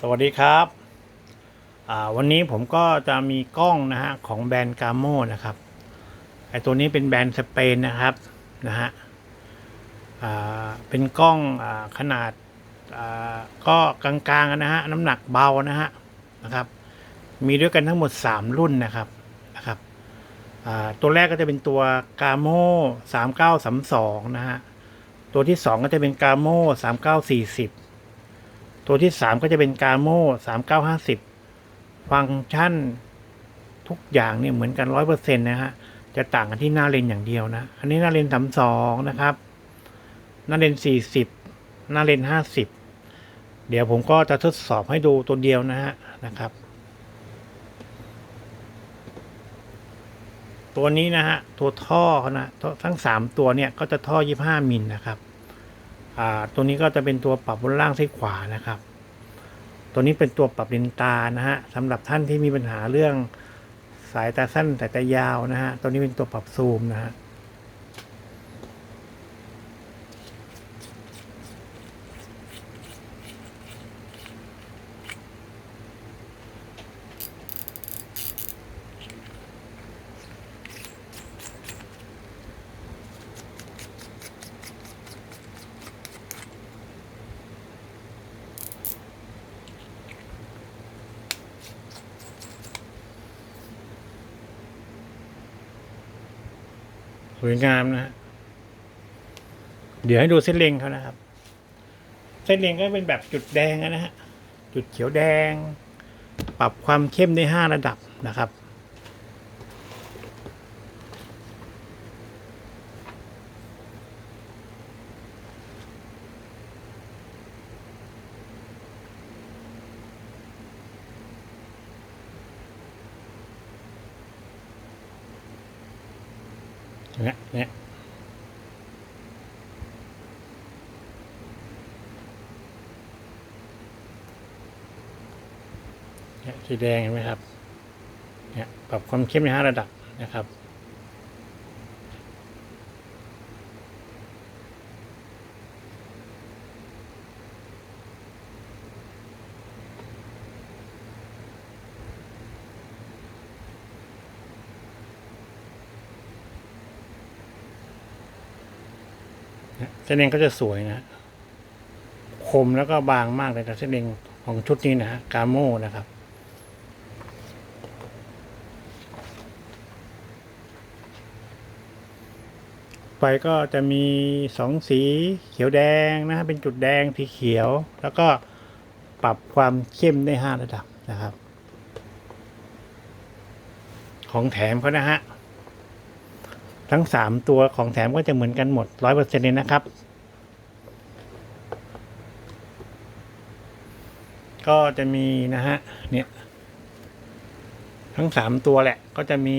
สวัสดีครับวันนี้ผมก็จะมีกล้องนะฮะของแบรนด์กาโมนะครับไอตัวนี้เป็นแบรนด์สเปนนะครับนะฮะเป็นกล้องอขนาดาก็กลางๆนะฮะน้ำหนักเบานะฮะนะครับ มีด้วยกันทั้งหมด 3 รุ่นนะครับนะครับตัวแรกก็จะเป็นตัวกาโม3932นะฮะตัวที่ 2 ก็จะเป็นกาโม3940 ตัวที่ 3 ก็จะเป็นกาโม่3950ฟังก์ชันทุกอย่างเนี่ยเหมือนกัน100%นต์นะฮะ จะต่างกันที่หน้าเลนอย่างเดียวนะ อันนี้หน้าเลน32นะครับ หน้าเลน40หน้าเลน50เดี๋ยวผมก็จะทดสอบให้ดูตัวเดียวนะฮะนะครับ ตัวนี้นะฮะ ตัวท่อนะทั้ง3ตัวเนี่ยก็จะท่อ25มิลนะครับ ตัวนี้ก็จะเป็นตัวปรับบนล่างซ้ายขวานะครับ ตัวนี้เป็นตัวปรับเลนส์ตานะฮะสำหรับท่านที่มีปัญหาเรื่องสายตาสั้นสายตายาวนะฮะตัวนี้เป็นตัวปรับซูมนะฮะ สวยงามนะ เดี๋ยวให้ดูเส้นเล็งเขานะครับ เส้นเล็งก็เป็นแบบจุดแดงนะฮะ จุดเขียวแดง ปรับความเข้มได้ห้าระดับนะครับ เนี่ยเนี่ยเนี่ยสีแดงเห็นไหมครับ เนี่ยปรับความเข้มในห้าระดับนะครับ เส้นเองก็จะสวยนะคมแล้วก็บางมากเลยแต่เส้นเองของชุดนี้นะฮะกาโม่นะครับไฟก็จะมีสองสีเขียวแดงนะฮะเป็นจุดแดงสีเขียว แล้วก็ปรับความเข้มได้ห้าระดับนะครับ ของแถมเขานะฮะ ทั้งสามตัวของแถมก็จะเหมือนกันหมดร้อยเปอร์เซ็นต์เลยนะครับ ก็จะมีนะฮะ เนี่ย ทั้งสามตัวแหละ ก็จะมี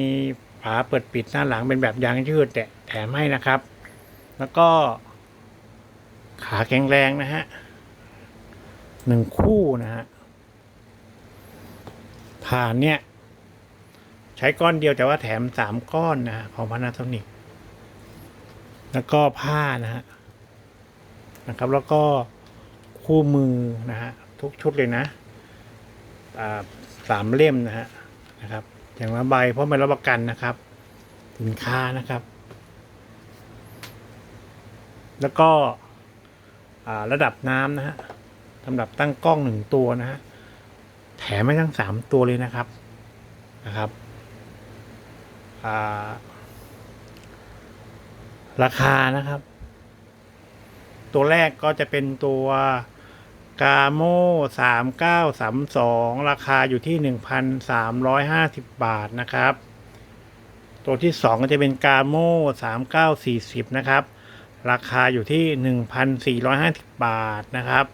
ฝาเปิดปิดหน้าหลังเป็นแบบยางยืดแตะแถมให้นะครับ แล้วก็ ขาแข็งแรงนะฮะหนึ่งคู่นะฮะ ผ่านเนี่ย ใช้ก้อนเดียวแต่ว่าแถมสามก้อนนะฮะของพานาโซนิกแล้วก็ผ้านะฮะนะครับ แล้วก็คู่มือนะฮะทุกชุดเลยนะสามเล่มนะฮะนะครับ อย่างละใบเพราะไม่รับประกันนะครับ สินค้านะครับ แล้วก็ระดับน้ำนะฮะสำหรับตั้งกล้องหนึ่งตัวนะฮะแถมให้ทั้งสามตัวเลยนะครับนะครับ ราคานะครับ ตัวแรกก็จะเป็นตัวกาโมสามเก้าสามสองราคาอยู่ที่หนึ่งพันสามร้อยห้าสิบบาทนะครับ ตัวที่สองก็จะเป็นกาโมสามเก้าสี่สิบนะครับ ราคาอยู่ที่หนึ่งพันสี่ร้อยห้าสิบบาทนะครับ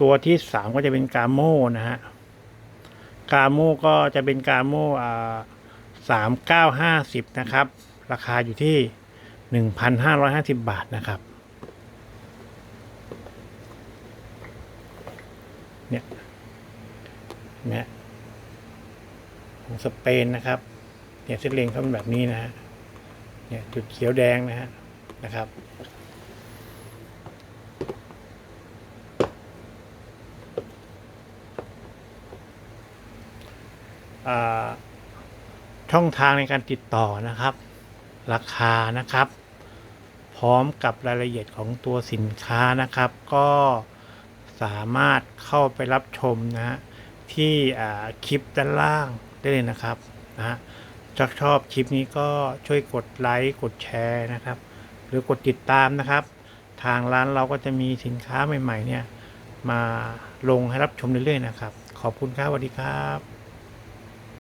ตัวที่สามก็จะเป็นกาโมนะฮะกาโมก็จะเป็นกาโมอ่า 3950 นะครับ ราคาอยู่ที่ 1,550 บาทนะครับ เนี่ยเนี่ยของสเปนนะครับ เนี่ยเส้นเลงเขาเป็นแบบนี้นะฮะ เนี่ยจุดเขียวแดงนะฮะ นะครับอ่า ช่องทางในการติดต่อนะครับ ราคานะครับ พร้อมกับรายละเอียดของตัวสินค้านะครับ ก็สามารถเข้าไปรับชมนะที่คลิปด้านล่างได้เลยนะครับนะฮะถ้าชอบคลิปนี้ก็ช่วยกดไลค์กดแชร์นะครับ หรือกดติดตามนะครับ ทางร้านเราก็จะมีสินค้าใหม่ ๆ เนี่ย มาลงให้รับชมเรื่อยๆนะครับ ขอบคุณครับสวัสดีครับ